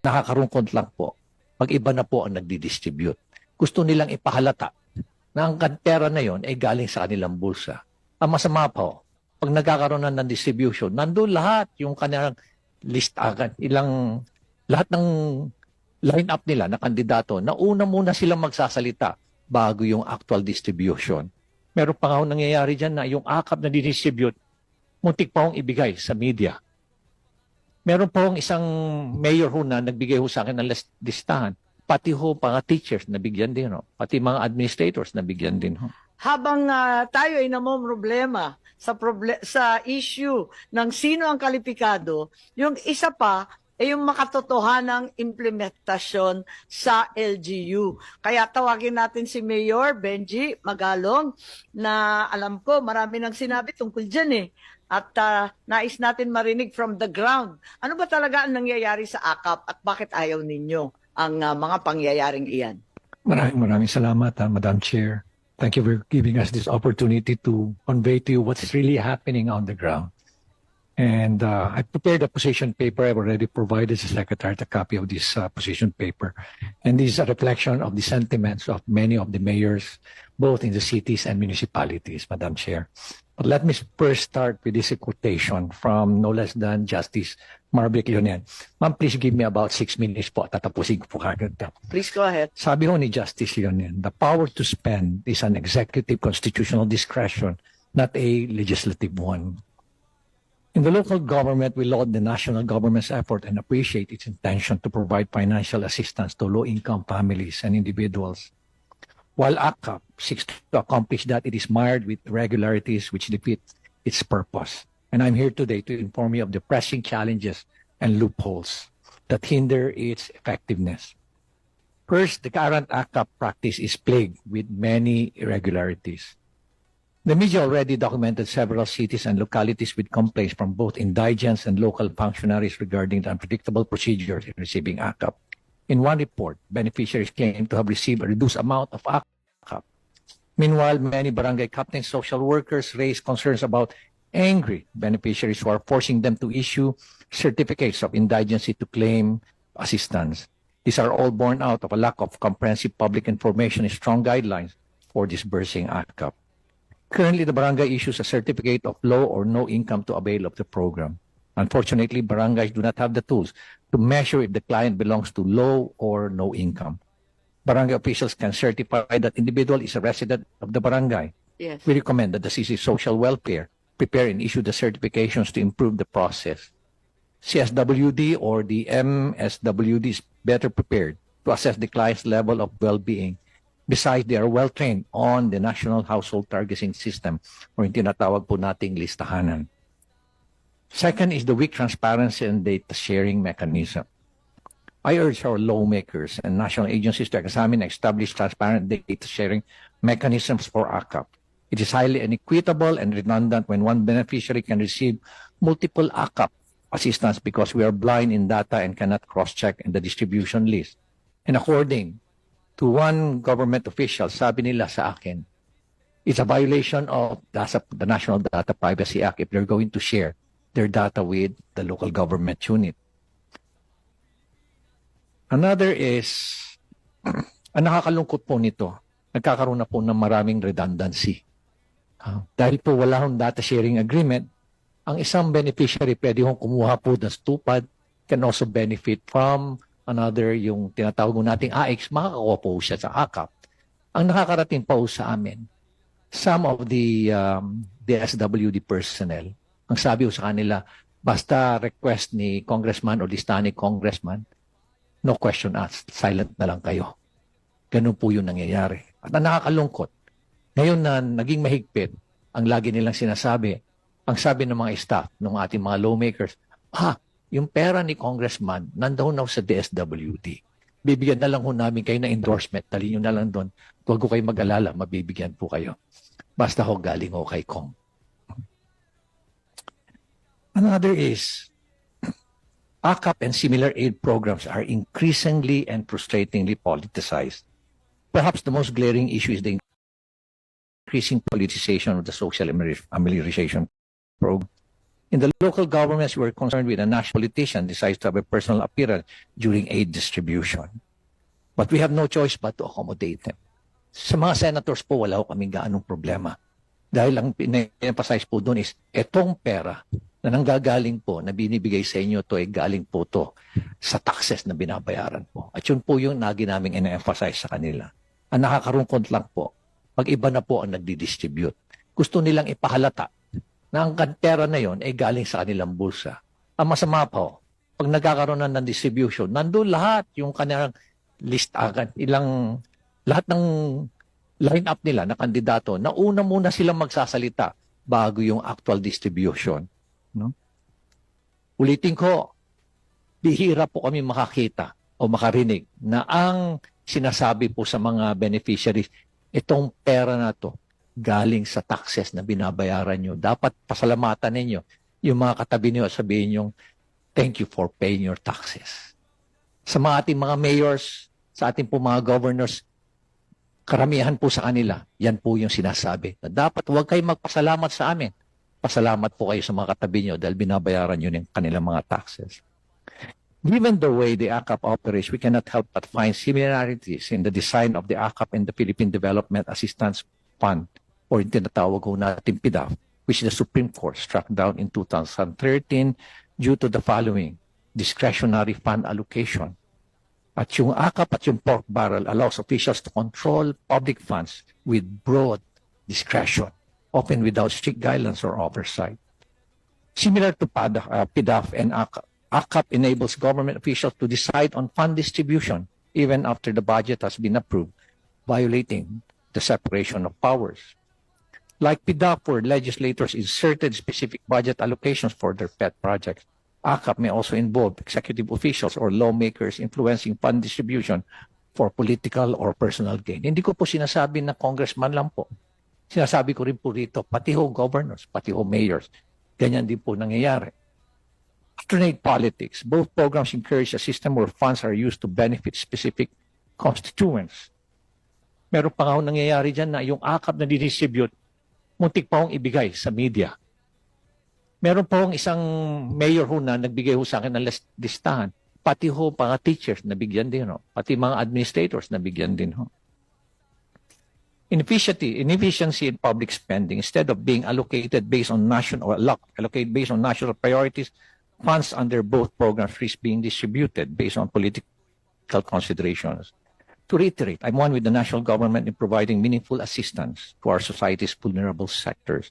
Nakakarungkot lang po. Pag iba na po ang nagdi-distribute. Gusto nilang ipahalata na ang pera na yon ay galing sa kanilang bulsa. Ang masama po, pag nagkakaroon na ng distribution, nandun lahat yung kanilang list agad, ilang, lahat ng line up nila na kandidato na una muna silang magsasalita bago yung actual distribution. Meron pa nga nangyayari dyan na yung akap na distribute, muntik pa hong ibigay sa media. Meron pa hong isang mayor ho na nagbigay ho sa akin ng list- listahan. Pati ho mga teachers nabigyan din ho. Pati mga administrators nabigyan din ho. habang ah, tayo ay problema sa proble- sa issue ng sino ang kalipikado, yung isa pa ay yung makatotohanang implementasyon sa LGU. Kaya tawagin natin si Mayor Benji Magalong na alam ko marami nang sinabi tungkol dyan eh. At ah, nais natin marinig from the ground. Ano ba talaga ang nangyayari sa AKAP at bakit ayaw ninyo ang ah, mga pangyayaring iyan? Maraming maraming salamat, ah, Madam Chair. Thank you for giving us this opportunity to convey to you what's really happening on the ground. And uh, I prepared a position paper. I've already provided the Secretary a copy of this uh, position paper. And this is a reflection of the sentiments of many of the mayors, both in the cities and municipalities, Madam Chair. Let me first start with this quotation from no less than Justice Marvick Leonen. Ma'am, please give me about six minutes po. Tatapusin ko po kagad. Please go ahead. Sabi ho ni Justice Leonen, the power to spend is an executive constitutional discretion, not a legislative one. In the local government, we laud the national government's effort and appreciate its intention to provide financial assistance to low-income families and individuals. While ACAP seeks to accomplish that, it is mired with irregularities which defeat its purpose. And I'm here today to inform you of the pressing challenges and loopholes that hinder its effectiveness. First, the current ACAP practice is plagued with many irregularities. The media already documented several cities and localities with complaints from both indigents and local functionaries regarding the unpredictable procedures in receiving ACAP. In one report, beneficiaries claim to have received a reduced amount of ACAP. Meanwhile, many barangay captains, social workers raise concerns about angry beneficiaries who are forcing them to issue certificates of indigency to claim assistance. These are all born out of a lack of comprehensive public information and strong guidelines for disbursing ACAP. Currently, the barangay issues a certificate of low or no income to avail of the program. Unfortunately, barangays do not have the tools to measure if the client belongs to low or no income. Barangay officials can certify that individual is a resident of the barangay. Yes. We recommend that the CC Social Welfare prepare and issue the certifications to improve the process. CSWD or the MSWD is better prepared to assess the client's level of well-being. Besides, they are well-trained on the National Household Targeting System or yung tinatawag po nating listahanan. Second is the weak transparency and data sharing mechanism. I urge our lawmakers and national agencies to examine and establish transparent data sharing mechanisms for ACAP. It is highly inequitable and redundant when one beneficiary can receive multiple ACAP assistance because we are blind in data and cannot cross-check in the distribution list. And according to one government official, sabi nila sa akin, it's a violation of the National Data Privacy Act if they're going to share their data with the local government unit. Another is, ang nakakalungkot po nito, nagkakaroon na po ng maraming redundancy. Ah, dahil po wala hong data sharing agreement, ang isang beneficiary pwede hong kumuha po ng stupad, can also benefit from another, yung tinatawag nating AX, makakakuha po siya sa AKAP. Ang nakakarating po sa amin, some of the um, DSWD personnel, ang sabi ko sa kanila, basta request ni congressman o lista ni congressman, no question asked, silent na lang kayo. Ganun po yung nangyayari. At ang nakakalungkot, ngayon na naging mahigpit, ang lagi nilang sinasabi, ang sabi ng mga staff, ng ating mga lawmakers, ah, yung pera ni congressman, nandoon na sa DSWD. Bibigyan na lang ho namin kayo ng endorsement. Dali nyo na lang doon. Huwag ko kayo mag-alala, mabibigyan po kayo. Basta ho galing ho kay Kong. Another is, ACAP and similar aid programs are increasingly and frustratingly politicized. Perhaps the most glaring issue is the increasing politicization of the social amelioration program. In the local governments, we're concerned with a national politician decides to have a personal appearance during aid distribution. But we have no choice but to accommodate them. Sa mga senators po, wala ko kaming gaanong problema. Dahil ang pina-emphasize po doon is, etong pera na nanggagaling po, na binibigay sa inyo to ay galing po to sa taxes na binabayaran po. At yun po yung nagi naming ina-emphasize sa kanila. Ang nakakarungkot lang po, pag iba na po ang nagdi-distribute, gusto nilang ipahalata na ang pera na yon ay galing sa kanilang bulsa. Ang masama po, pag nagkakaroon na ng distribution, nandun lahat yung kanilang list agad, ilang, lahat ng line up nila na kandidato, na una muna silang magsasalita bago yung actual distribution. No? Ulitin ko, bihira po kami makakita o makarinig na ang sinasabi po sa mga beneficiaries, itong pera na to galing sa taxes na binabayaran nyo. Dapat pasalamatan ninyo yung mga katabi nyo at sabihin yung thank you for paying your taxes. Sa mga ating mga mayors, sa ating po mga governors, karamihan po sa kanila, yan po yung sinasabi. Na dapat huwag kayong magpasalamat sa amin. Pasalamat po kayo sa mga katabi nyo dahil binabayaran nyo ng kanilang mga taxes. Given the way the ACAP operates, we cannot help but find similarities in the design of the ACAP and the Philippine Development Assistance Fund or yung tinatawag ko natin PDAF, which the Supreme Court struck down in 2013 due to the following discretionary fund allocation. At yung ACAP at yung pork barrel allows officials to control public funds with broad discretion, often without strict guidelines or oversight. Similar to PAD, uh, and AKAP, ACAP enables government officials to decide on fund distribution even after the budget has been approved, violating the separation of powers. Like PDAP, where legislators inserted specific budget allocations for their pet projects, ACAP may also involve executive officials or lawmakers influencing fund distribution for political or personal gain. Hindi ko po sinasabi na congressman lang po. Sinasabi ko rin po rito, pati ho governors, pati ho mayors. Ganyan din po nangyayari. Alternate politics. Both programs encourage a system where funds are used to benefit specific constituents. Meron pa nga nangyayari dyan na yung ACAP na didistribute, muntik pa hong ibigay sa media. Meron pa hong isang mayor ho na nagbigay ho sa akin ng list- listahan. Pati ho mga teachers nabigyan din ho. Pati mga administrators nabigyan din ho. Inefficiency, inefficiency in public spending instead of being allocated based on national or alloc- allocated based on national priorities, funds under both programs risk being distributed based on political considerations. To reiterate, I'm one with the national government in providing meaningful assistance to our society's vulnerable sectors.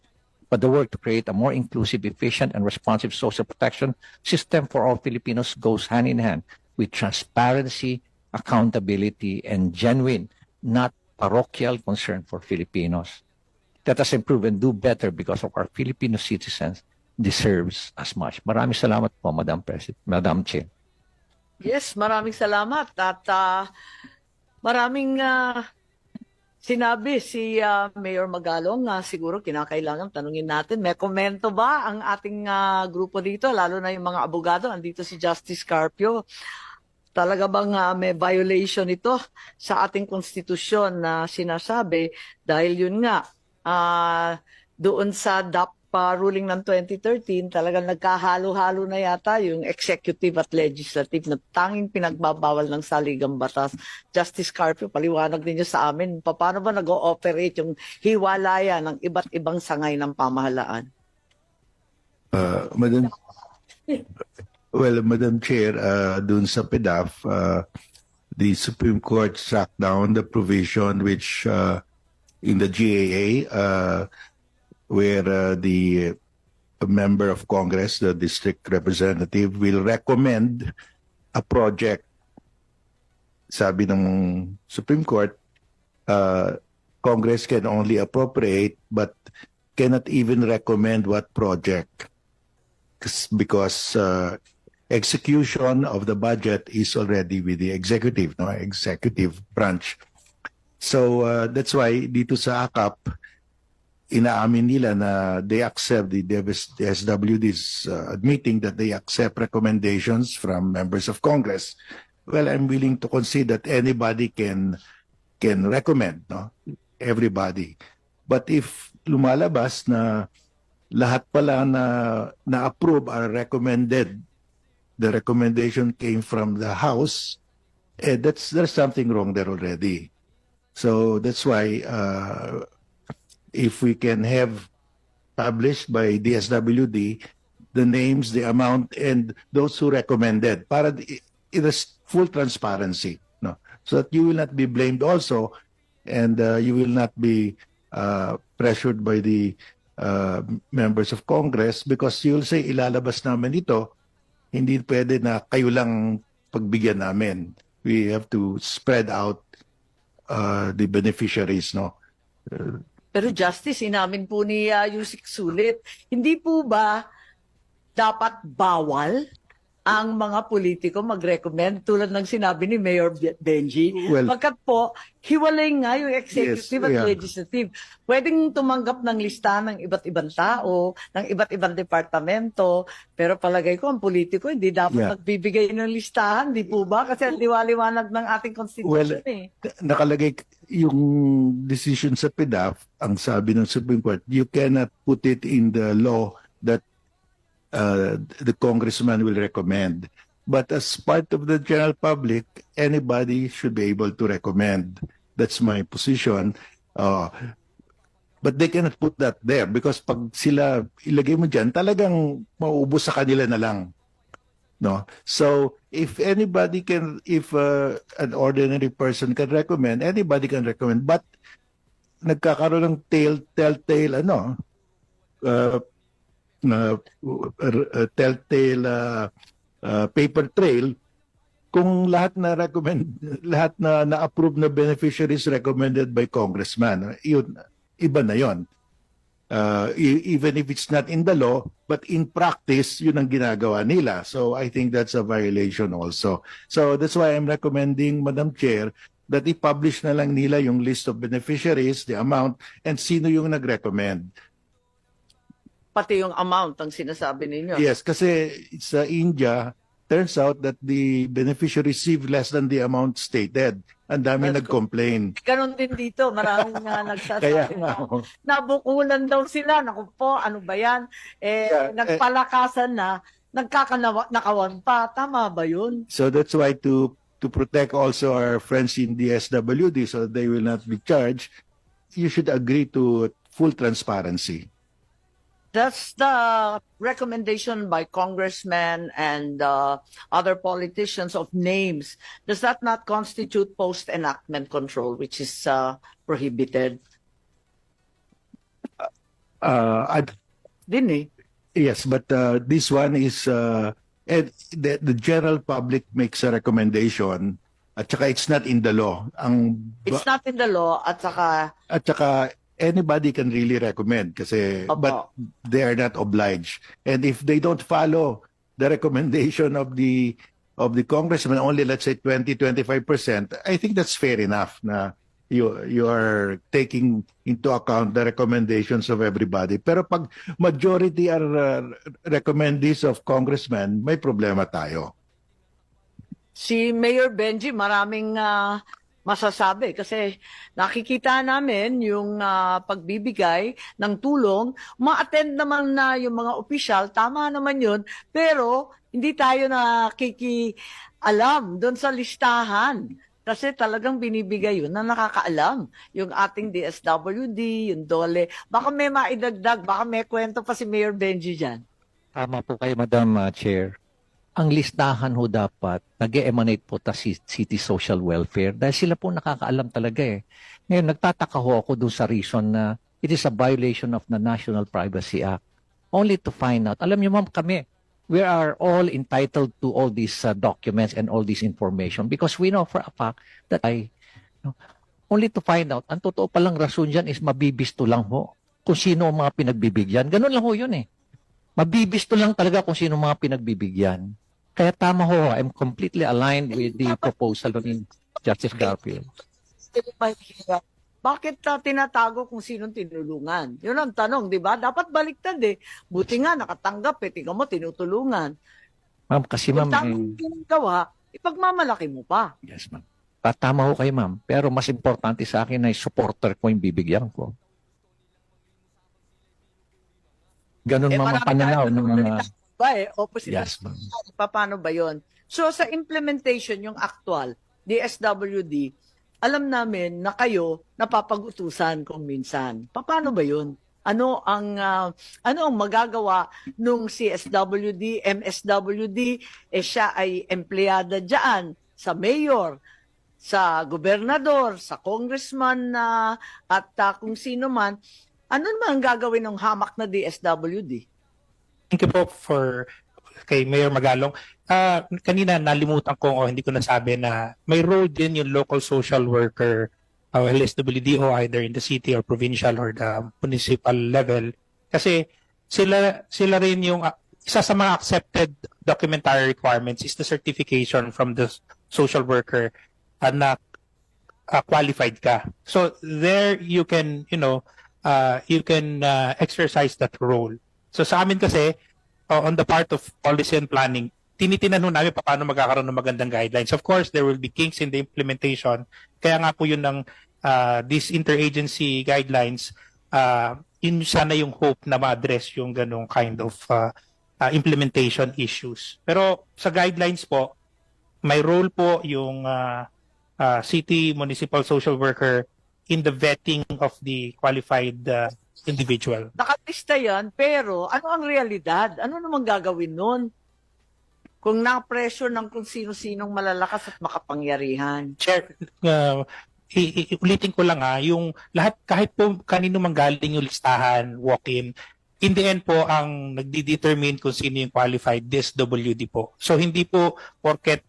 But the work to create a more inclusive, efficient, and responsive social protection system for all Filipinos goes hand in hand with transparency, accountability, and genuine, not parochial concern for Filipinos. Let us improve and do better because of our Filipino citizens deserves as much. Maraming salamat po, Madam President, Madam Chair. Yes, maraming salamat at ah, maraming ah, sinabi si ah, Mayor Magalong na siguro kinakailangan tanungin natin. May komento ba ang ating ah, grupo dito, lalo na yung mga abogado? Andito si Justice Carpio. Talaga bang ah, may violation ito sa ating konstitusyon na sinasabi dahil yun nga ah, doon sa DAP ah, ruling ng 2013 talagang nagkahalo-halo na yata yung executive at legislative na tanging pinagbabawal ng saligang batas. Justice Carpio, paliwanag ninyo sa amin, paano ba nag-ooperate yung hiwalayan ng iba't ibang sangay ng pamahalaan? Uh, Madam Well, Madam Chair, uh, dun sa PDAF, uh, the Supreme Court struck down the provision which uh, in the GAA uh, where uh, the member of Congress, the district representative, will recommend a project. Sabi ng Supreme Court, uh, Congress can only appropriate but cannot even recommend what project because uh, execution of the budget is already with the executive, no executive branch. So uh, that's why dito sa AKAP, inaamin nila na they accept the SWD is uh, admitting that they accept recommendations from members of Congress. Well, I'm willing to concede that anybody can can recommend, no? Everybody. But if lumalabas na lahat pala na na-approve are recommended. The recommendation came from the House. Eh, that's there's something wrong there already. So that's why uh, if we can have published by DSWD the names, the amount, and those who recommended para i- it is full transparency, no, so that you will not be blamed also, and uh, you will not be uh, pressured by the uh, members of Congress because you'll say ilalabas namin ito, hindi pwede na kayo lang pagbigyan namin. We have to spread out uh, the beneficiaries, no. Pero Justice, inamin po ni uh, Yusik Sulit, hindi po ba dapat bawal ang mga politiko mag-recommend tulad ng sinabi ni Mayor Be- Benji? Well- Pagkat po, hiwalay nga yung executive Yes, at yeah. legislative. Pwedeng tumanggap ng listahan ng iba't ibang tao, ng iba't ibang departamento, pero palagay ko ang politiko hindi dapat Yeah. magbibigay ng listahan, di po ba? Kasi ang liwaliwanag ng ating constitution eh. nakalagay yung decision sa PDAF, ang sabi ng Supreme Court, you cannot put it in the law that uh, the congressman will recommend. But as part of the general public, anybody should be able to recommend. That's my position. Uh, but they cannot put that there because pag sila ilagay mo dyan, talagang mauubos sa kanila na lang. No? So, if anybody can, if uh, an ordinary person can recommend, anybody can recommend. But, nagkakaroon ng tail, telltale, ano, uh, na uh, telltale uh, uh, paper trail kung lahat na recommend lahat na na-approve na beneficiaries recommended by congressman yun iba na yon uh, e- even if it's not in the law but in practice yun ang ginagawa nila. So i think that's a violation also. So that's why i'm recommending madam chair that i-publish na lang nila yung list of beneficiaries the amount and sino yung nag-recommend Pati yung amount ang sinasabi ninyo. Yes, kasi sa India, turns out that the beneficiary received less than the amount stated. Ang dami That's nag-complain. Ganon din dito, maraming nga nagsasabi Kaya na nga, oh. nabukulan daw sila. Naku po, ano ba yan? Eh, Yeah, eh- nagpalakasan na, nagkakanakawan pa. Tama ba yun? so that's why to to protect also our friends in the SWD so they will not be charged, you should agree to full transparency. That's the recommendation by congressmen and uh, other politicians of names. Does that not constitute post-enactment control, which is uh, prohibited? Uh, I, Din eh. yes, but uh, this one is uh, and the, the general public makes a recommendation at saka it's not in the law. Ang It's not in the law at saka At saka, anybody can really recommend kasi, Opo. but they are not obliged. And if they don't follow the recommendation of the of the congressman, only let's say 20, 25%, I think that's fair enough na you, you are taking into account the recommendations of everybody. Pero pag majority are uh, recommendees of congressmen, may problema tayo. si Mayor Benji maraming ah, masasabi kasi nakikita namin yung ah, pagbibigay ng tulong, ma-attend naman na yung mga opisyal, tama naman yun, pero hindi tayo nakikialam doon sa listahan. Kasi talagang binibigay yun na nakakaalam. Yung ating DSWD, yung DOLE. Baka may maidagdag, baka may kwento pa si Mayor Benji dyan. Tama po kayo, Madam uh, Chair. Ang listahan ho dapat, nag emanate po ta City Social Welfare dahil sila po nakakaalam talaga eh. Ngayon, nagtataka ho ako dun sa reason na it is a violation of the National Privacy Act. Only to find out. Alam niyo ma'am, kami, we are all entitled to all these uh, documents and all this information because we know for a fact that I, no, only to find out, ang totoo palang rason dyan is mabibisto lang ho kung sino ang mga pinagbibigyan. Ganun lang ho yun eh mabibisto lang talaga kung sino mga pinagbibigyan. Kaya tama ho, I'm completely aligned with the proposal of Justice Garfield. Bakit uh, tinatago kung sinong tinulungan? Yun ang tanong, di ba? Dapat baliktad eh. Buti nga, nakatanggap eh. Tingnan mo, tinutulungan. Ma'am, kasi Kung ma'am, tamang eh, ginagawa, ipagmamalaki mo pa. yes ma'am. Tama ho kayo ma'am. Pero mas importante sa akin ay supporter ko yung bibigyan ko. Ganun Eh, mga pananaw ng mga... Ba eh, opposite Yes, ma'am. Pa- paano ba yon? So sa implementation yung actual DSWD, alam namin na kayo napapag-utusan kung minsan. Pa- Paano ba yun? Ano ang ah, ano ang magagawa nung CSWD, MSWD, eh siya ay empleyada diyan sa mayor, sa gobernador, sa congressman na at ah, kung sino man, ano naman ang gagawin ng hamak na DSWD? Thank you po for kay Mayor Magalong. Ah, kanina nalimutan ko o hindi ko nasabi na may role din yung local social worker o LSWD o either in the city or provincial or the municipal level kasi sila sila rin yung ah, isa sa mga accepted documentary requirements is the certification from the social worker ah, na ah, qualified ka. So there you can, you know, uh, you can uh, exercise that role. So sa amin kasi, uh, on the part of policy and planning, tinitinan namin pa paano magkakaroon ng magandang guidelines. Of course, there will be kinks in the implementation. Kaya nga po yun ng uh, these interagency guidelines, uh, yun sana yung hope na ma-address yung ganong kind of uh, uh, implementation issues. Pero sa guidelines po, may role po yung uh, uh, city municipal social worker in the vetting of the qualified uh, individual. Nakalista yan, pero ano ang realidad? Ano naman gagawin nun? Kung na-pressure ng kung sino-sinong malalakas at makapangyarihan. Chair, uh, i- i- ulitin ko lang ha, yung lahat, kahit po kanino manggaling yung listahan, walk-in, in the end po, ang nagdi-determine kung sino yung qualified, DSWD po. So, hindi po porket,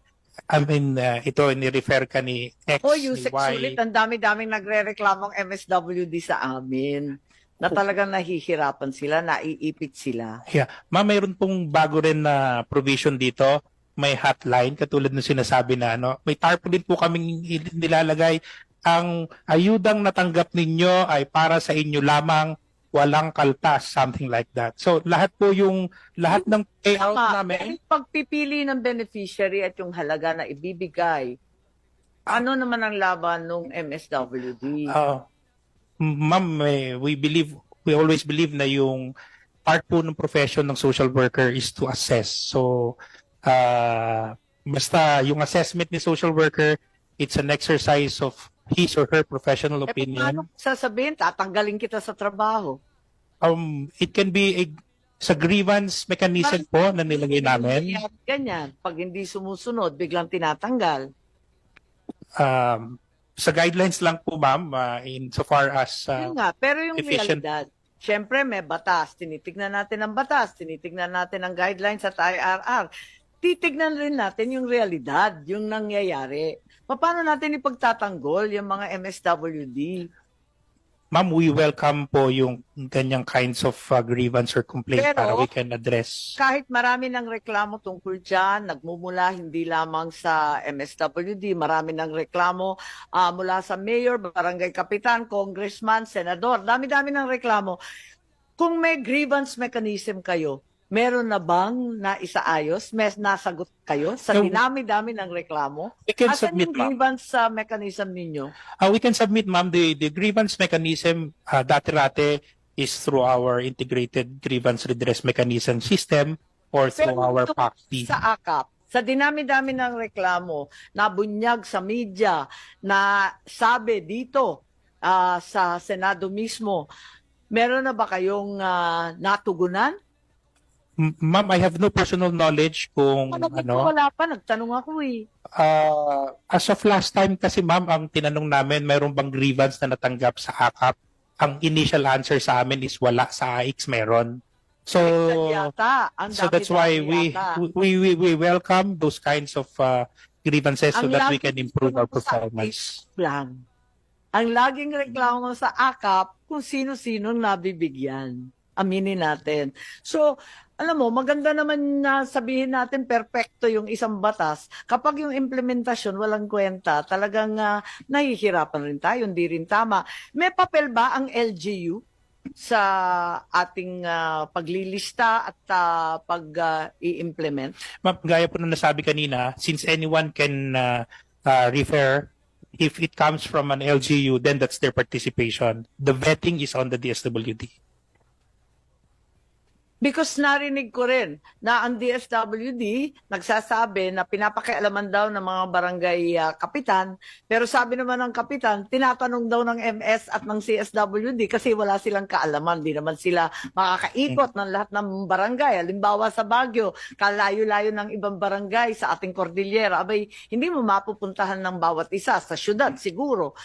I mean, uh, ito, ni-refer ka ni X, O ni yung Y. sulit, ang dami-daming nagre-reklamong MSWD sa amin na talagang nahihirapan sila, naiipit sila. Yeah. Ma, mayroon pong bago rin na provision dito. May hotline, katulad ng sinasabi na ano. May tarpaulin po kaming il- nilalagay. Ang ayudang natanggap ninyo ay para sa inyo lamang walang kaltas, something like that. So, lahat po yung, lahat ng payout Tama. namin, Yung pagpipili ng beneficiary at yung halaga na ibibigay, ano naman ang laban ng MSWD? uh, ma'am, eh, we believe, we always believe na yung part po ng profession ng social worker is to assess. So, uh, basta yung assessment ni social worker, it's an exercise of his or her professional Eh, opinion. paano sasabihin, tatanggalin kita sa trabaho? Um, it can be a, sa grievance mechanism po na nilagay namin. Ganyan. Pag hindi sumusunod, biglang tinatanggal. Um, sa guidelines lang po, ma'am, uh, in so far as uh, Yun nga, pero yung efficient. realidad, syempre may batas, tinitignan natin ang batas, tinitignan natin ang guidelines at IRR. Titignan rin natin yung realidad, yung nangyayari. Paano natin ipagtatanggol yung mga MSWD? ma'am, we welcome po yung ganyang kinds of uh, grievance or complaint Pero- para we can address. Kahit marami ng reklamo tungkol dyan, nagmumula hindi lamang sa MSWD, marami ng reklamo ah, mula sa mayor, barangay kapitan, congressman, senador, dami-dami ng reklamo. Kung may grievance mechanism kayo, meron na bang naisaayos? May nasagot kayo sa dinami-dami ng reklamo? We can Asan submit, yung grievance sa mechanism ninyo? Uh, we can submit, ma'am, the, the grievance mechanism uh, dati-rate is through our integrated grievance redress mechanism system or through Pero our PACT. sa AKAP, sa dinami-dami ng reklamo, nabunyag sa media, na sabi dito ah, sa Senado mismo, meron na ba kayong ah, natugunan? Ma'am, I have no personal knowledge kung Ano, ano. Wala pa, nagtanong ako eh. Uh, as of last time kasi, ma'am, ang tinanong namin, mayroon bang grievance na natanggap sa AKAP? Ang initial answer sa amin is wala. Sa AX meron. So, yata, ang so that's why we, we, we, we welcome those kinds of uh, grievances so Ang that we can improve our performance. lang. Ang laging reklamo sa AKAP kung sino-sinong nabibigyan. Aminin natin. So, alam mo, maganda naman na sabihin natin perfecto yung isang batas. Kapag yung implementasyon walang kwenta, talagang ah, nahihirapan rin tayo, hindi rin tama. May papel ba ang LGU sa ating ah, paglilista at ah, pag-i-implement? Ma'am, gaya po na nasabi kanina, since anyone can uh, uh, refer, if it comes from an LGU, then that's their participation. The vetting is on the DSWD. Because narinig ko rin na ang DSWD nagsasabi na pinapakialaman daw ng mga barangay ah, kapitan, pero sabi naman ng kapitan, tinatanong daw ng MS at ng CSWD kasi wala silang kaalaman. Di naman sila makakaikot ng lahat ng barangay. Halimbawa sa Baguio, kalayo-layo ng ibang barangay sa ating Cordillera. Abay, hindi mo mapupuntahan ng bawat isa sa syudad siguro.